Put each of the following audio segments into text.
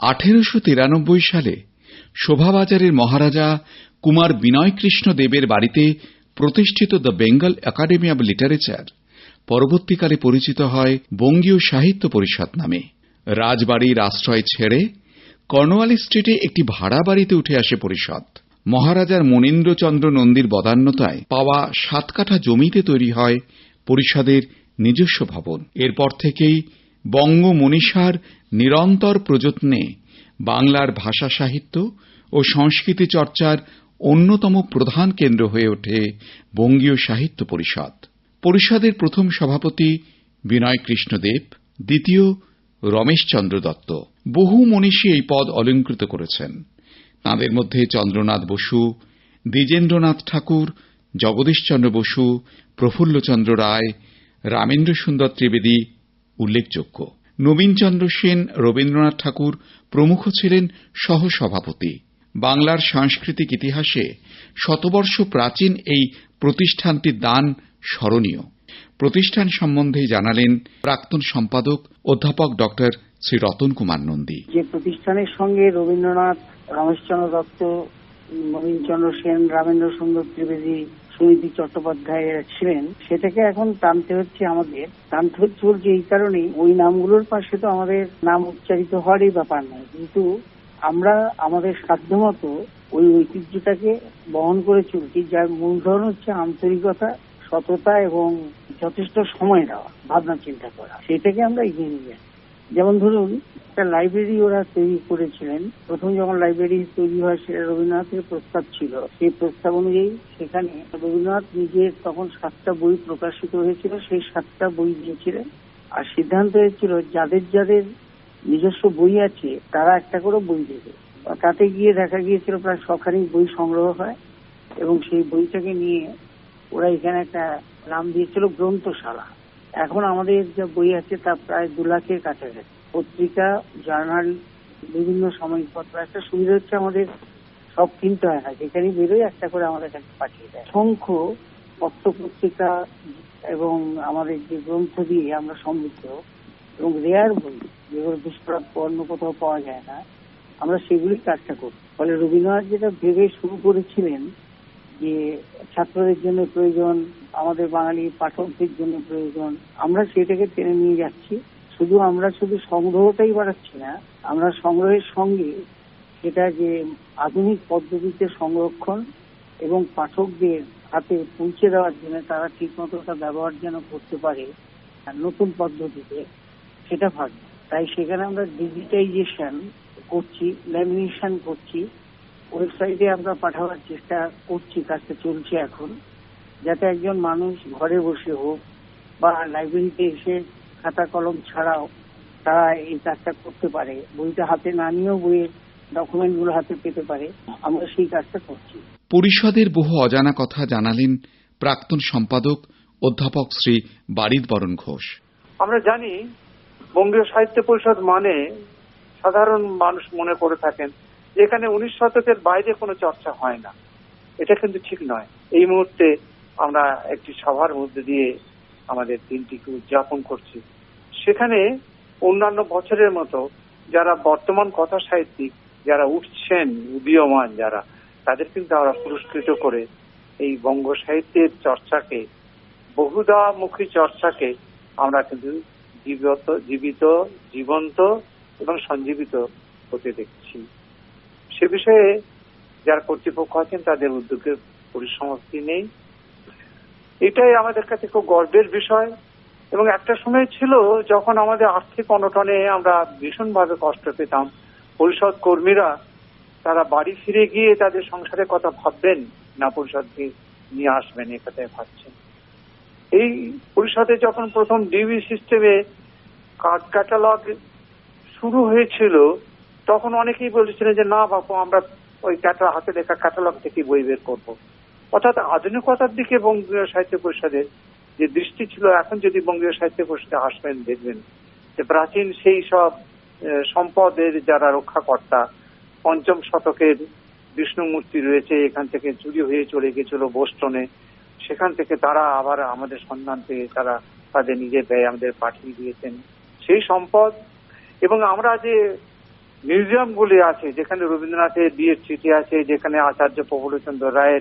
আঠেরোশো তিরানব্বই সালে শোভাবাজারের মহারাজা কুমার বিনয় কৃষ্ণ দেবের বাড়িতে প্রতিষ্ঠিত the Bengal academy of literature পরবর্তীকালে পরিচিত হয় বঙ্গীয় সাহিত্য পরিষদ নামে। রাজবাড়ির আশ্রয় ছেড়ে কর্নওয়ালি স্ট্রিটে একটি ভাড়া বাড়িতে উঠে আসে পরিষদ। মহারাজার মনীন্দ্রচন্দ্র নন্দীর বদান্যতায় পাওয়া সাত কাঠা জমিতে তৈরি হয় পরিষদের নিজস্ব ভবন। এরপর থেকেই বঙ্গ মনীষার নিরন্তর প্রযত্নে বাংলার ভাষা সাহিত্য ও সংস্কৃতি চর্চার অন্যতম প্রধান কেন্দ্র হয়ে ওঠে বঙ্গীয় সাহিত্য পরিষদ। পরিষদের প্রথম সভাপতি বিনয় কৃষ্ণ দেব দ্বিতীয় রমেশচন্দ্র দত্ত। বহু মনীষী এই পদ অলঙ্কৃত করেছেন। তাঁদের মধ্যে চন্দ্রনাথ বসু, দ্বিজেন্দ্রনাথ ঠাকুর জগদীশচন্দ্র বসু, প্রফুল্লচন্দ্র রায় রামেন্দ্র সুন্দর ত্রিবেদী উল্লেখযোগ্য। নবীনচন্দ্র সেন, রবীন্দ্রনাথ ঠাকুর প্রমুখ ছিলেন সহসভাপতি। বাংলার সাংস্কৃতিক ইতিহাসে শতবর্ষ প্রাচীন এই প্রতিষ্ঠানটির দান স্মরণীয়। প্রতিষ্ঠান সম্বন্ধে জানালেন প্রাক্তন সম্পাদক অধ্যাপক ডক্টর শ্রী রতন কুমার নন্দী। যে প্রতিষ্ঠানের সঙ্গে রবীন্দ্রনাথ রমেশচন্দ্র দত্ত, নবীনচন্দ্র সেন রামেন্দ্র সুন্দর ত্রিবেদী সুনীতি চট্টোপাধ্যায় ছিলেন সেটাকে এখন টানতে হচ্ছে আমাদের। টানতে হচ্ছে বলছে এই কারণেই ওই নামগুলোর পাশে তো আমাদের নাম উচ্চারিত হওয়ারই ব্যাপার নয়। কিন্তু আমরা আমাদের সাধ্যমতো ওই ঐতিহ্যটাকে বহন করে চলছি, যার মূলধন হচ্ছে আন্তরিকতা, সততা এবং যথেষ্ট সময় দেওয়া ভাবনা চিন্তা করা সেটাকে আমরা এগিয়ে নিয়ে যাই যেমন ধরুন, একটা লাইব্রেরি ওরা তৈরি করেছিলেন। প্রথম যখন লাইব্রেরি তৈরি হয়, সেটা রবীন্দ্রনাথের প্রস্তাব ছিল। সেই প্রস্তাব অনুযায়ী সেখানে রবীন্দ্রনাথ নিজের তখন সাতটা বই প্রকাশিত হয়েছিল, সেই সাতটা বই দিয়েছিলেন। আর সিদ্ধান্ত হয়েছিল যাদের যাদের নিজস্ব বই আছে, তারা একটা করে বই দেবে। তাতে গিয়ে দেখা গিয়েছিল, প্রায় সখানি বই সংগ্রহ হয় এবং সেই বইটাকে নিয়ে ওরা এখানে একটা নাম দিয়েছিল, গ্রন্থশালা। এখন আমাদের যে বই আছে, তা প্রায় দু লাখের কাছাকাছি। পত্রিকা, জার্নাল, বিভিন্ন সাময়িক পত্র একটা সুবিধা হচ্ছে আমাদের সব কিনতে হয় না। যেখানে বেরোয় একটা করে আমাদের কাছে পাঠিয়ে দেয়। অসংখ্য পত্র পত্রিকা এবং আমাদের যে গ্রন্থ দিয়ে আমরা সমৃদ্ধ এবং রেয়ার বই, যেগুলো দুষ্প্রাপ্য অন্য কোথাও পাওয়া যায় না, আমরা সেগুলি কাজটা করি। ফলে রবীন্দ্রনাথ যেটা ভেবে শুরু করেছিলেন যে ছাত্রদের জন্য প্রয়োজন, আমাদের বাঙালি পাঠকদের জন্য প্রয়োজন, আমরা সেটাকে টেনে নিয়ে যাচ্ছি। শুধু আমরা শুধু সংগ্রহটাই বাড়াচ্ছি না, আমরা সংগ্রহের সঙ্গে সেটা যে আধুনিক পদ্ধতিতে সংরক্ষণ এবং পাঠকদের হাতে পৌঁছে দেওয়ার জন্য তারা ঠিক মতো ওটা ব্যবহার যেন করতে পারে নতুন পদ্ধতিতে, সেটা ভাবি তাই সেখানে আমরা ডিজিটাইজেশন করছি ল্যামিনেশন করছি। ওয়েবসাইটে আমরা পাঠাবার চেষ্টা করছি কাজটা চলছে এখন। যাতে একজন মানুষ ঘরে বসে হোক বা লাইব্রেরিতে এসে খাতা কলম ছাড়াও তারা এই কাজটা করতে পারে। বইটা হাতে না নিয়েও বইয়ের ডকুমেন্টগুলো হাতে পেতে পারে। আমরা সেই কাজটা করছি। পরিষদের বহু অজানা কথা জানালেন প্রাক্তন সম্পাদক অধ্যাপক শ্রী বারিদ বরণ ঘোষ। আমরা জানি বঙ্গীয় সাহিত্য পরিষদ মানে সাধারণ মানুষ মনে করে থাকেন। যে এখানে উনিশ শতকের বাইরে কোনো চর্চা হয় না। এটা কিন্তু ঠিক নয়। এই মুহূর্তে আমরা একটি সভার মধ্যে দিয়ে আমাদের দিনটিকে উদযাপন করছি। সেখানে অন্যান্য বছরের মতো যারা বর্তমান কথা সাহিত্যিক, যারা উঠছেন, উদীয়মান যারা, তাদের কিন্তু আমরা পুরস্কৃত করে এই বঙ্গ সাহিত্যের চর্চাকে বহুদামুখী চর্চাকে আমরা কিন্তু জীবিত জীবিত, জীবন্ত এবং সঞ্জীবিত হতে দেখছি। সে বিষয়ে যারা কর্তৃপক্ষ আছেন, তাদের উদ্যোগের পরিসমাপ্তি নেই। এটাই আমাদের কাছে খুব গর্বের বিষয়। এবং একটা সময় ছিল যখন আমাদের আর্থিক অনটনে আমরা ভীষণভাবে কষ্ট পেতাম। পরিষদ কর্মীরা তারা বাড়ি ফিরে গিয়ে তাদের সংসারের কথা ভাববেন, না পরিষদকে নিয়ে আসবেন, এ কথায় ভাবছেন। এই পরিষদে যখন প্রথম ডিবি সিস্টেমে কার্ড ক্যাটালগ শুরু হয়েছিল তখন অনেকেই বলেছিলেন যে, না বাপু, আমরা ওই ক্যাটা হাতে লেখা ক্যাটালগ থেকে বই বের করব। অর্থাৎ আধুনিকতার দিকে বঙ্গীয় সাহিত্য পরিষদের যে দৃষ্টি ছিল, এখন যদি বঙ্গীয় সাহিত্য পরিষদে আসবেন, দেখবেন যে প্রাচীন সেই সব সম্পদের যারা রক্ষাকর্তা, পঞ্চম শতকের বিষ্ণু মূর্তি রয়েছে, এখান থেকে চুরি হয়ে চলে গেছিল বোস্টনে, সেখান থেকে তারা আবার আমাদের সন্ধান পেয়ে তারা তাদের নিজের ব্যয় আমাদের পাঠিয়ে দিয়েছেন। সেই সম্পদ, এবং আমরা যে মিউজিয়ামগুলি আছে, যেখানে রবীন্দ্রনাথের বিয়ের চিঠি আছে, যেখানে আচার্য প্রফুল্লচন্দ্র রায়ের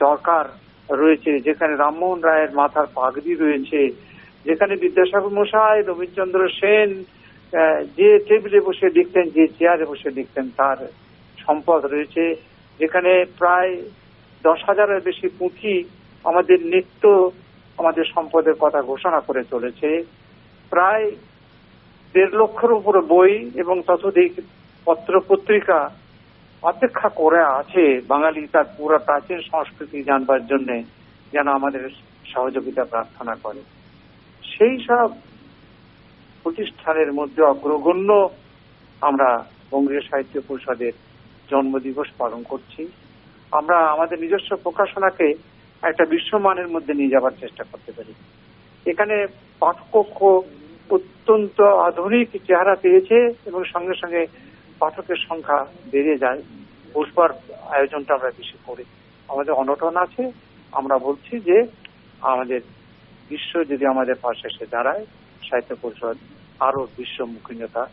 চরকার রয়েছে, যেখানে রামমোহন রায়ের মাথার পাগড়ি রয়েছে, যেখানে বিদ্যাসাগর মশাই, রবীন্দ্রচন্দ্র সেন যে টেবিলে বসে লিখতেন, যে চেয়ারে বসে লিখতেন, তার সম্পদ রয়েছে। যেখানে প্রায় দশ হাজারের বেশি পুঁথি আমাদের নিত্য আমাদের সম্পদের কথা ঘোষণা করে চলেছে। প্রায় দেড় লক্ষের উপরে বই এবং ততোধিক পত্র পত্রিকা অপেক্ষা করে আছে বাঙালি তার পুরো প্রাচীন সংস্কৃতি জানবার জন্য যেন আমাদের সহযোগিতা প্রার্থনা করে। সেই সব প্রতিষ্ঠানের মধ্যে অগ্রগণ্য আমরা বঙ্গীয় সাহিত্য পরিষদের জন্মদিবস পালন করছি। আমরা আমাদের নিজস্ব প্রকাশনাকে একটা বিশ্বমানের মধ্যে নিয়ে যাবার চেষ্টা করতে পারি। এখানে পাঠকক্ষ অত্যন্ত আধুনিক চেহারা পেয়েছে এবং সঙ্গে সঙ্গে পাঠকের সংখ্যা বেড়ে যায়। বসবার আয়োজনটা আমরা বেশি করি। আমাদের অনটন আছে। আমরা বলছি যে, আমাদের বিশ্ব যদি আমাদের পাশে এসে দাঁড়ায়, সাহিত্য পরিষদ আরও বিশ্বমুখীনতা